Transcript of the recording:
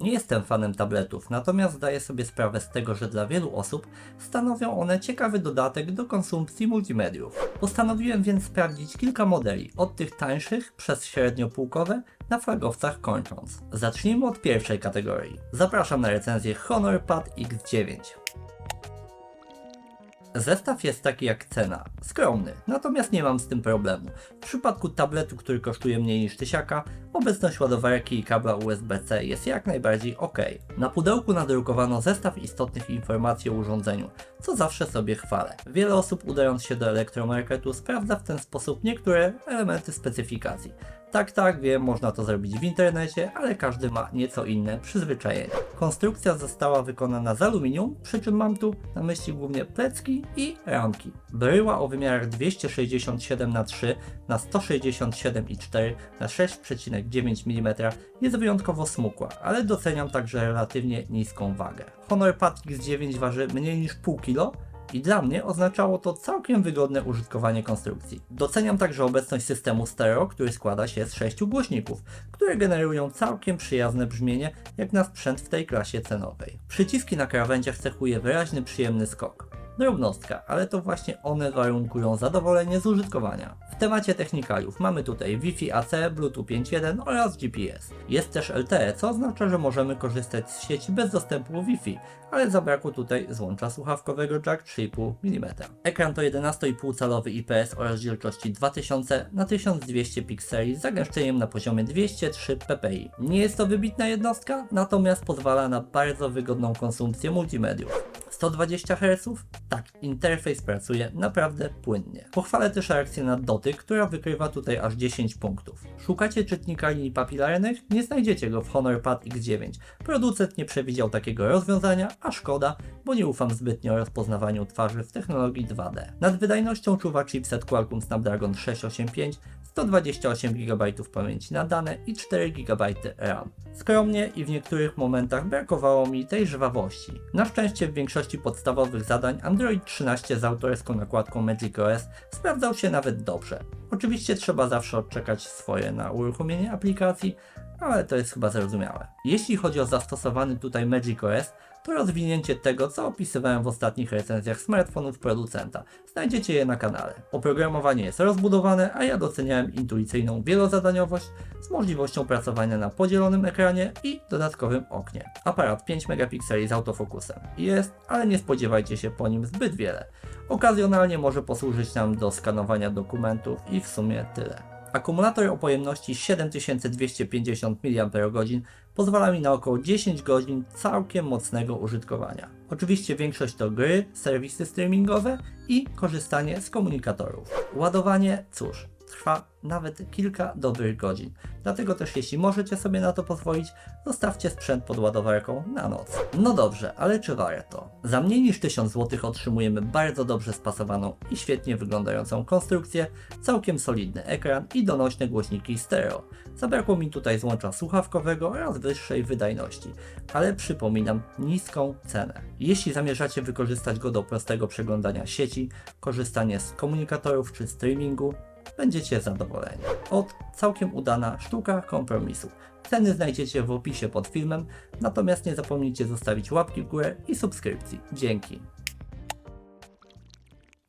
Nie jestem fanem tabletów, natomiast zdaję sobie sprawę z tego, że dla wielu osób stanowią one ciekawy dodatek do konsumpcji multimediów. Postanowiłem więc sprawdzić kilka modeli, od tych tańszych przez średniopółkowe na flagowcach kończąc. Zacznijmy od pierwszej kategorii. Zapraszam na recenzję Honor Pad X9. Zestaw jest taki jak cena, skromny, natomiast nie mam z tym problemu. W przypadku tabletu, który kosztuje mniej niż tysiaka, obecność ładowarki i kabla USB-C jest jak najbardziej ok. Na pudełku nadrukowano zestaw istotnych informacji o urządzeniu, co zawsze sobie chwalę. Wiele osób udając się do elektromarketu sprawdza w ten sposób niektóre elementy specyfikacji. Tak, tak, wiem, można to zrobić w internecie, ale każdy ma nieco inne przyzwyczajenie. Konstrukcja została wykonana z aluminium, przy czym mam tu na myśli głównie plecki i ramki. Bryła o wymiarach 267 na 3 na 167,4 na 6,9 mm jest wyjątkowo smukła, ale doceniam także relatywnie niską wagę. Honor Pad X9 waży mniej niż pół kilo, i dla mnie oznaczało to całkiem wygodne użytkowanie konstrukcji. Doceniam także obecność systemu stereo, który składa się z sześciu głośników, które generują całkiem przyjazne brzmienie jak na sprzęt w tej klasie cenowej. Przyciski na krawędziach cechuje wyraźny przyjemny skok. Drobnostka, ale to właśnie one warunkują zadowolenie z użytkowania. W temacie technikaliów mamy tutaj Wi-Fi AC, Bluetooth 5.1 oraz GPS. Jest też LTE, co oznacza, że możemy korzystać z sieci bez dostępu Wi-Fi, ale zabrakło tutaj złącza słuchawkowego jack 3,5 mm. Ekran to 11,5 calowy IPS o rozdzielczości 2000 na 1200 pikseli z zagęszczeniem na poziomie 203 ppi. Nie jest to wybitna jednostka, natomiast pozwala na bardzo wygodną konsumpcję multimediów. 120 Hz? Tak, interfejs pracuje naprawdę płynnie. Pochwalę też reakcję na dotyk, która wykrywa tutaj aż 10 punktów. Szukacie czytnika linii papilarnych? Nie znajdziecie go w Honor Pad X9. Producent nie przewidział takiego rozwiązania, a szkoda, bo nie ufam zbytnio rozpoznawaniu twarzy w technologii 2D. Nad wydajnością czuwa chipset Qualcomm Snapdragon 685, 128 GB pamięci na dane i 4 GB RAM. Skromnie i w niektórych momentach brakowało mi tej żwawości. Na szczęście w większości podstawowych zadań Android 13 z autorską nakładką Magic OS sprawdzał się nawet dobrze. Oczywiście trzeba zawsze odczekać swoje na uruchomienie aplikacji, ale to jest chyba zrozumiałe. Jeśli chodzi o zastosowany tutaj Magic OS, to rozwinięcie tego, co opisywałem w ostatnich recenzjach smartfonów producenta. Znajdziecie je na kanale. Oprogramowanie jest rozbudowane, a ja doceniałem intuicyjną wielozadaniowość z możliwością pracowania na podzielonym ekranie i dodatkowym oknie. Aparat 5 megapikseli z autofokusem. Jest, ale nie spodziewajcie się po nim zbyt wiele. Okazjonalnie może posłużyć nam do skanowania dokumentów i w sumie tyle. Akumulator o pojemności 7250 mAh pozwala mi na około 10 godzin całkiem mocnego użytkowania. Oczywiście większość to gry, serwisy streamingowe i korzystanie z komunikatorów. Ładowanie, cóż, trwa nawet kilka dobrych godzin. Dlatego też jeśli możecie sobie na to pozwolić, zostawcie sprzęt pod ładowarką na noc. No dobrze, ale czy warto? Za mniej niż 1000 zł otrzymujemy bardzo dobrze spasowaną i świetnie wyglądającą konstrukcję, całkiem solidny ekran i donośne głośniki stereo. Zabrakło mi tutaj złącza słuchawkowego oraz wyższej wydajności, ale przypominam niską cenę. Jeśli zamierzacie wykorzystać go do prostego przeglądania sieci, korzystanie z komunikatorów czy streamingu, będziecie zadowoleni. Od całkiem udana sztuka kompromisu. Ceny znajdziecie w opisie pod filmem, natomiast nie zapomnijcie zostawić łapki w górę i subskrypcji. Dzięki.